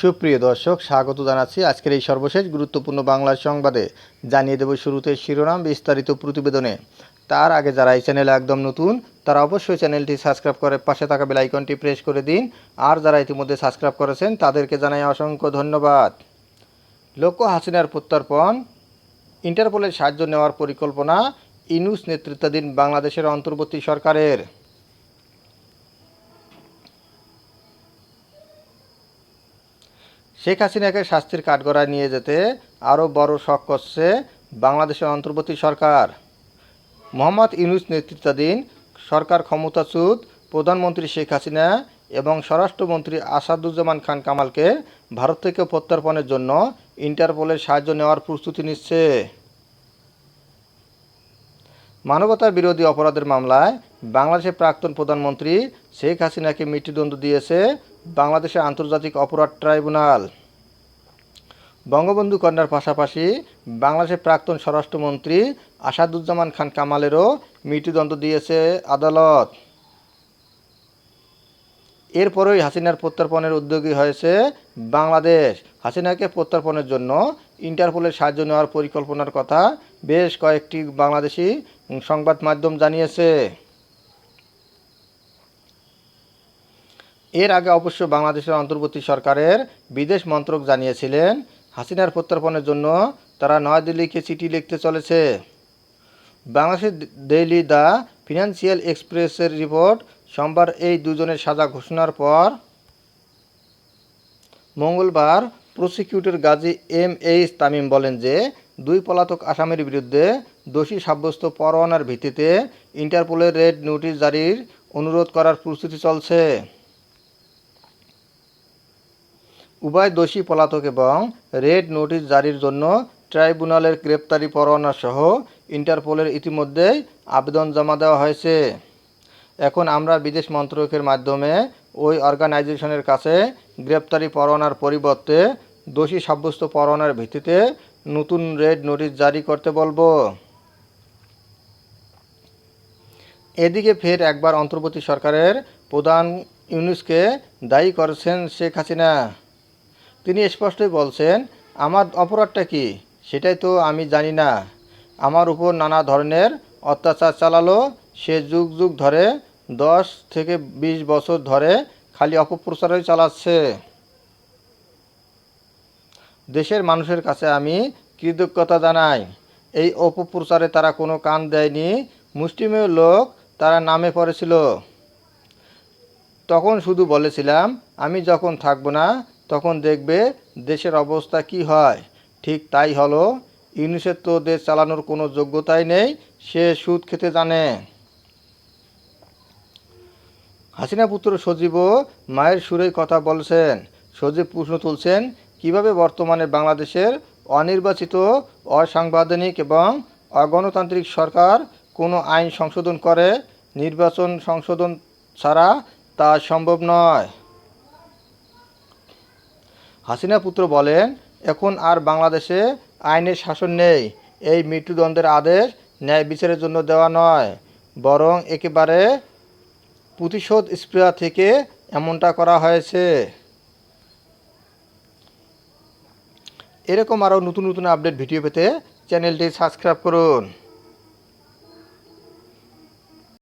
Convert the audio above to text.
সুপ্রিয় দর্শক, স্বাগত জানাচ্ছি আজকের এই সর্বশেষ গুরুত্বপূর্ণ বাংলার সংবাদে। জানিয়ে দেব শুরুতে শিরোনাম বিস্তারিত প্রতিবেদনে। তার আগে যারা এই চ্যানেলে একদম নতুন, তারা অবশ্যই চ্যানেলটি সাবস্ক্রাইব করে পাশে থাকা বেল আইকনটি প্রেস করে দিন। আর যারা ইতিমধ্যে সাবস্ক্রাইব করেছেন, তাদেরকে জানাই অসংখ্য ধন্যবাদ। লক্ষ্য হাসিনার প্রত্যর্পণ। ইন্টারপোলের সাহায্য নেওয়ার পরিকল্পনা। ইনুস নেতৃত্বাধীন বাংলাদেশের অন্তর্বর্তী সরকারের। শেখ হাসিনাকে শাস্তির কাঠগড়ায় নিয়ে যেতে আরও বড় শখ করছে বাংলাদেশের অন্তর্বর্তী সরকার। মোহাম্মদ ইউনুস নেতৃত্বাধীন সরকার ক্ষমতাচ্যুত প্রধানমন্ত্রী শেখ হাসিনা এবং স্বরাষ্ট্রমন্ত্রী আসাদুজ্জামান খান কামালকে ভারত থেকে প্রত্যর্পণের জন্য ইন্টারপোলের সাহায্য নেওয়ার প্রস্তুতি নিচ্ছে। মানবতা বিরোধী অপরাধের মামলায় বাংলাদেশের প্রাক্তন প্রধানমন্ত্রী শেখ হাসিনাকে মৃত্যুদণ্ড দিয়েছে বাংলাদেশের আন্তর্জাতিক অপরাধ ট্রাইব্যুনাল। বঙ্গবন্ধু কন্যার পাশাপাশি বাংলাদেশের প্রাক্তন স্বরাষ্ট্রমন্ত্রী আসাদুজ্জামান খান কামালেরও মৃত্যুদণ্ড দিয়েছে আদালত। এরপরই হাসিনার প্রত্যর্পণের উদ্যোগী হয়েছে বাংলাদেশ। হাসিনাকে প্রত্যর্পণের জন্য ইন্টারপোলের সাহায্য নেওয়ার পরিকল্পনার কথা বেশ কয়েকটি বাংলাদেশি সংবাদ মাধ্যম জানিয়েছে। এর আগে অবশ্য বাংলাদেশের অন্তর্বর্তী সরকারের বিদেশ মন্ত্রক জানিয়েছিলেন, হাসিনার প্রত্যর্পণের জন্য তারা নয়াদিল্লিকে চিঠি লিখতে চলেছে। বাংলাদেশের ডেইলি দ্য ফিনান্সিয়াল এক্সপ্রেসের রিপোর্ট, সোমবার এই দুজনের সাজা ঘোষণার পর মঙ্গলবার prosecutor Gazi M H Tamim বলেন যে, দুই পলাতক আসামির বিরুদ্ধে দোষী সাব্যস্ত পরোয়ানার ভিত্তিতে ইন্টারপোলের রেড নোটিশ জারির অনুরোধ করার প্রস্তুতি চলছে। উভয় দোষী পলাতক এবং রেড নোটিশ জারির জন্য ট্রাইব্যুনালের গ্রেপ্তারি পরোয়ানা সহ ইন্টারপোলের ইতিমধ্যেই আবেদন জমা দেওয়া হয়েছে। এখন আমরা বিদেশ মন্ত্রকের মাধ্যমে ওই অর্গানাইজেশনের কাছে গ্রেপ্তারি পরোয়ানার পরিবর্তে দোষী সাব্যস্ত পরোয়ানার ভিত্তিতে নতুন রেড নোটিশ জারি করতে বলব। এদিকে ফের একবার অন্তর্বর্তী সরকারের প্রধান ইউনুসকে দায়ী করেছেন শেখ হাসিনা। তিনি স্পষ্টই বলছেন, আমার অপরাধটা কি? সেটাই তো আমি জানি না। আমার উপর নানা ধরনের অত্যাচার চালালো। সে যুগ যুগ ধরে, দশ থেকে বিশ বছর ধরে খালি অপপ্রচারই চালাচ্ছে। দেশের মানুষের কাছে আমি কৃতজ্ঞতা জানাই। এই অপপ্রচারে তারা কোনো কান দেয়নি। মুষ্টিমেয় লোক তারা নামে পড়েছিল। তখন শুধু বলেছিলাম, আমি যখন থাকব না তখন দেখবে দেশের অবস্থা কি হয়। ঠিক তাই হলো ইউনিসের তো দেশ চালানোর কোনো যোগ্যতাই নেই, সে সুদ খেতে জানে। হাসিনা পুত্র সজীবও মায়ের সুরেই কথা বলছেন। সজীব প্রশ্ন তুলছেন, কীভাবে বর্তমানে বাংলাদেশের অনির্বাচিত, অসাংবিধানিক এবং অগণতান্ত্রিক সরকার কোনো আইন সংশোধন করে, নির্বাচন সংশোধন ছাড়া তা সম্ভব নয়? হাসিনা পুত্র বলেন, এখন আর বাংলাদেশে আইনের শাসন নেই। এই মৃত্যুদণ্ডের আদেশ ন্যায় বিচারের জন্য দেওয়া নয়। বরং একেবারে প্রতিশোধ স্প্রেয়া থেকে এমনটা করা হয়েছে। এরকম আরও নতুন নতুন আপডেট ভিডিও পেতে চ্যানেলটি সাবস্ক্রাইব করুন।